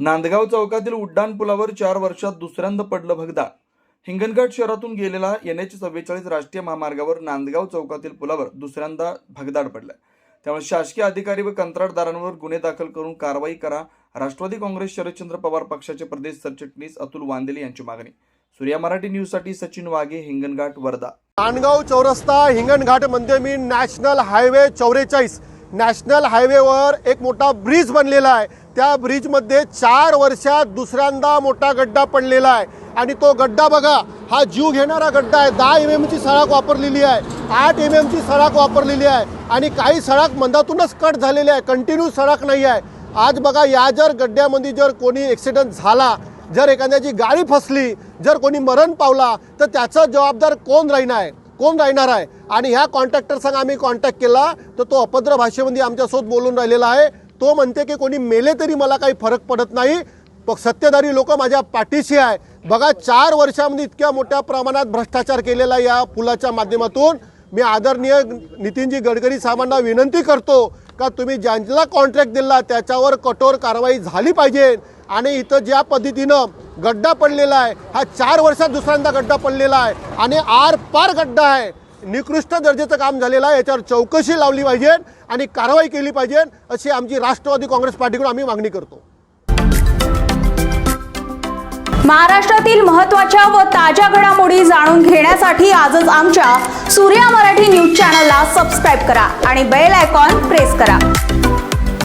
नांदगाव चौकातील उड्डाण पुलावर चार वर्षात दुसऱ्यांदा पडलं भगदा हिंगणघाट शहरातून गेलेला एन एच चव्वेचाळीस राष्ट्रीय महामार्गावर नांदगाव चौकातील पुलावर दुसऱ्यांदा भगदाड पडला त्यामुळे शासकीय अधिकारी व कंत्राटदारांवर गुन्हे दाखल करून कारवाई करा. राष्ट्रवादी काँग्रेस शरदचंद्र पवार पक्षाचे प्रदेश सरचिटणीस अतुल वांदेले यांची मागणी. सूर्या मराठी न्यूजसाठी सचिन वाघे हिंगणघाट वर्धा. नांदगाव चौरस्ता हिंगणघाटमध्ये मी नॅशनल हायवे चौवेचाळीस नॅशनल हायवेवर एक मोठा ब्रिज बनलेला आहे. त्या ब्रिजमध्ये चार वर्षात दुसऱ्यांदा मोठा गड्डा पडलेला आहे. आणि तो गड्डा बघा हा जीव घेणारा गड्डा आहे. दहा एम एमची सळाक वापरलेली आहे. आठ एम एमची सळाक वापरलेली आहे. आणि काही सळाक मंदातूनच कट झालेली आहे. कंटिन्यू सळाक नाही आहे. आज बघा या जर गड्ड्यामध्ये जर कोणी ॲक्सिडेंट झाला जर एखाद्याची गाडी फसली जर कोणी मरण पावला तर त्याचा जबाबदार कोण राहणार? आहे कोण राहणार आहे? आणि ह्या कॉन्ट्रॅक्टरसंग आम्ही कॉन्टॅक्ट केला तर तो अपद्र भाषेमध्ये आमच्यासोबत बोलून राहिलेला आहे. तो म्हणते की कोणी मेले तरी मला काही फरक पडत नाही. सत्तेधारी लोक माझ्या पाठीशी आहे. बघा चार वर्षामध्ये इतक्या मोठ्या प्रमाणात भ्रष्टाचार केलेला या पुलाच्या माध्यमातून. मी आदरणीय नितीनजी गडकरी साहेबांना विनंती करतो का तुम्ही ज्यांना कॉन्ट्रॅक्ट दिला त्याच्यावर कठोर कारवाई झाली पाहिजे. आणि इथं ज्या पद्धतीनं गड्डा पडलेला आहे हा चार वर्षात दुसऱ्यांदा गड्डा पडलेला आहे. आणि आर पार गड्डा आहे. निकृष्ट दर्जाचं काम झालेलं आहे. याच्यावर चौकशी लावली पाहिजे आणि कारवाई केली पाहिजे अशी आमची राष्ट्रवादी काँग्रेस पार्टीकडून आम्ही मागणी करतो. महाराष्ट्रातील महत्त्वाच्या व ताज्या घडामोडी जाणून घेण्यासाठी आजच आमच्या सूर्या मराठी न्यूज चॅनलला सबस्क्राईब करा आणि बेल आयकॉन प्रेस करा.